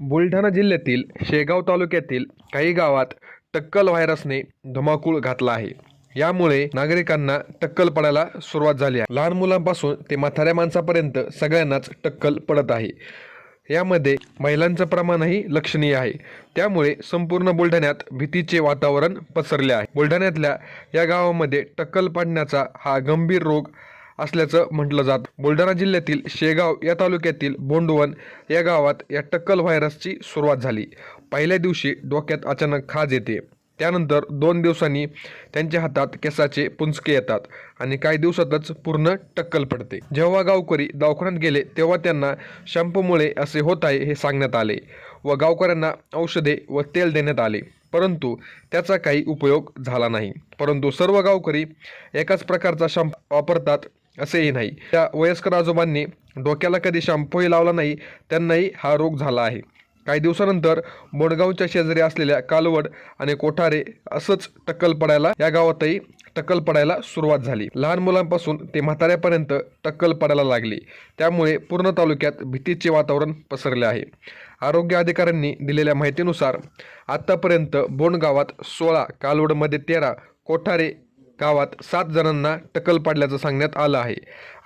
बुलढाणा जिल्ह्यातील शेगाव तालुक्यातील काही गावात टक्कल व्हायरसने धुमाकूळ घातला आहे. यामुळे नागरिकांना टक्कल पडायला सुरुवात झाली आहे. लहान मुलांपासून ते म्हाताऱ्या माणसापर्यंत सगळ्यांनाच टक्कल पडत आहे. यामध्ये महिलांचं प्रमाणही लक्षणीय आहे. त्यामुळे संपूर्ण बुलढाण्यात भीतीचे वातावरण पसरले आहे. बुलढाण्यातल्या या गावामध्ये टक्कल पाडण्याचा हा गंभीर रोग असल्याचं म्हटलं जात. बुलढाणा जिल्ह्यातील शेगाव या तालुक्यातील बोंडवन या गावात या टक्कल व्हायरसची सुरुवात झाली. पहिल्या दिवशी डोक्यात अचानक खाज येते. त्यानंतर दोन दिवसांनी त्यांच्या हातात केसाचे पुंजके येतात आणि काही दिवसातच पूर्ण टक्कल पडते. जेव्हा गावकरी दवाखान्यात गेले तेव्हा त्यांना शॅम्पूमुळे असे होत आहे हे सांगण्यात आले व गावकऱ्यांना औषधे व तेल देण्यात आले. परंतु त्याचा काही उपयोग झाला नाही. परंतु सर्व गावकरी एकाच प्रकारचा शॅम्पू वापरतात असेही नाही. त्या वयस्कर आजोबांनी डोक्याला कधी शॅम्पूही लावला नाही त्यांनाही हा रोग झाला आहे. काही दिवसानंतर बोडगावच्या शेजारी असलेल्या कालवड आणि कोठारे असंच टक्कल पडायला या गावातही टक्कल पडायला सुरुवात झाली. लहान मुलांपासून ते म्हाताऱ्यापर्यंत टक्कल पडायला लागली. त्यामुळे पूर्ण तालुक्यात भीतीचे वातावरण पसरले आहे. आरोग्य अधिकाऱ्यांनी दिलेल्या माहितीनुसार आत्तापर्यंत बोंडगावात सोळा कालवडमध्ये तेरा कोठारे गावात सात जणांना टक्कल पडल्याचं सांगण्यात आलं आहे.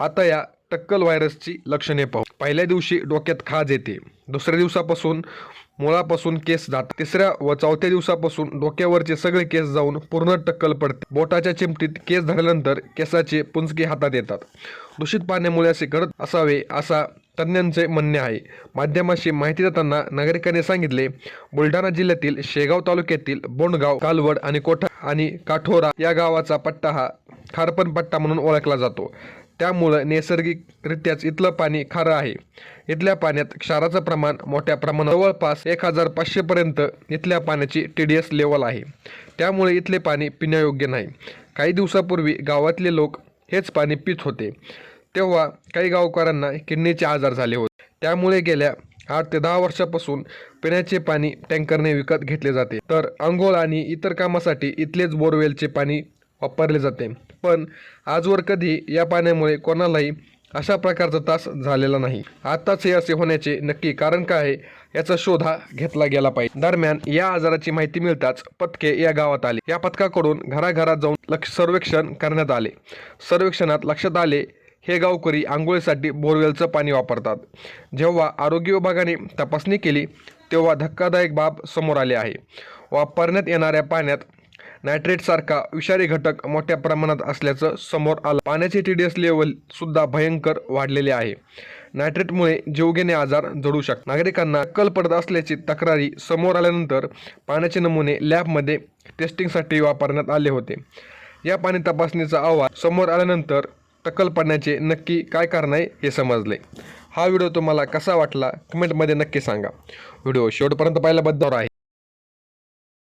आता या टक्कल व्हायरसची लक्षणे पाहू. पहिल्या दिवशी डोक्यात खाज येते. दुसऱ्या दिवसापासून मुळापासून केस जात. तिसऱ्या व चौथ्या दिवसापासून डोक्यावरचे सगळे केस जाऊन पूर्ण टक्कल पडते. बोटाच्या चिमटीत केस धरल्यानंतर केसाचे पुंजके हातात येतात. दूषित पाण्यामुळे असे घडत असावे असा तज्ज्ञांचे म्हणणे आहे. माध्यमाशी माहिती देताना नागरिकांनी सांगितले बुलढाणा जिल्ह्यातील शेगाव तालुक्यातील बोंडगाव कालवड आणि कोठा आणि काठोरा या गावाचा पट्टा हा खारपण पट्टा म्हणून ओळखला जातो. त्यामुळं नैसर्गिकरित्याच इथलं पाणी खारं आहे. इथल्या पाण्यात क्षाराचं प्रमाण मोठ्या प्रमाणात जवळपास एक हजार पाचशेपर्यंत इथल्या पाण्याची टी डी एस लेवल आहे. त्यामुळे इथले पाणी पिण्यायोग्य नाही. काही दिवसापूर्वी गावातले लोक हेच पाणी पित होते. तेव्हा काही गावकऱ्यांना किडनीचे आजार झाले होते. त्यामुळे गेल्या आठ ते दहा वर्षापासून पिण्याचे पाणी टँकरने विकत घेतले जाते. तर आंघोळ आणि इतर कामासाठी इथलेच बोरवेलचे पाणी वापरले जाते. पण आजवर कधी या पाण्यामुळे कोणालाही अशा प्रकारचा त्रास झालेला नाही. आताच हे असे होण्याचे नक्की कारण काय आहे याचा शोध हा घेतला गेला पाहिजे. दरम्यान या आजाराची माहिती मिळताच पथके या गावात आले. या पथकाकडून घराघरात जाऊन लक्ष सर्वेक्षण करण्यात आले. सर्वेक्षणात लक्षात आले हे गावकरी आंघोळीसाठी बोरवेलचं पाणी वापरतात. जेव्हा आरोग्य विभागाने तपासणी केली तेव्हा धक्कादायक बाब समोर आले आहे. वापरण्यात येणाऱ्या पाण्यात नायट्रेटसारखा विषारी घटक मोठ्या प्रमाणात असल्याचं समोर आलं. पाण्याची टी डी एस लेवलसुद्धा भयंकर वाढलेले आहे. नायट्रेटमुळे जीवघेणे आजार जडू शकतात. नागरिकांना कल पडत असल्याची तक्रारी समोर आल्यानंतर पाण्याचे नमुने लॅबमध्ये टेस्टिंगसाठी वापरण्यात आले होते. या पाणी तपासणीचा अहवाल समोर आल्यानंतर टक्कल पडण्याचे नक्की काय कारण आहे हे समजले. हा व्हिडिओ तुम्हाला कसा वाटला कमेंटमध्ये नक्की सांगा. व्हिडिओ शेवटपर्यंत पाहिल्याबद्दल आहे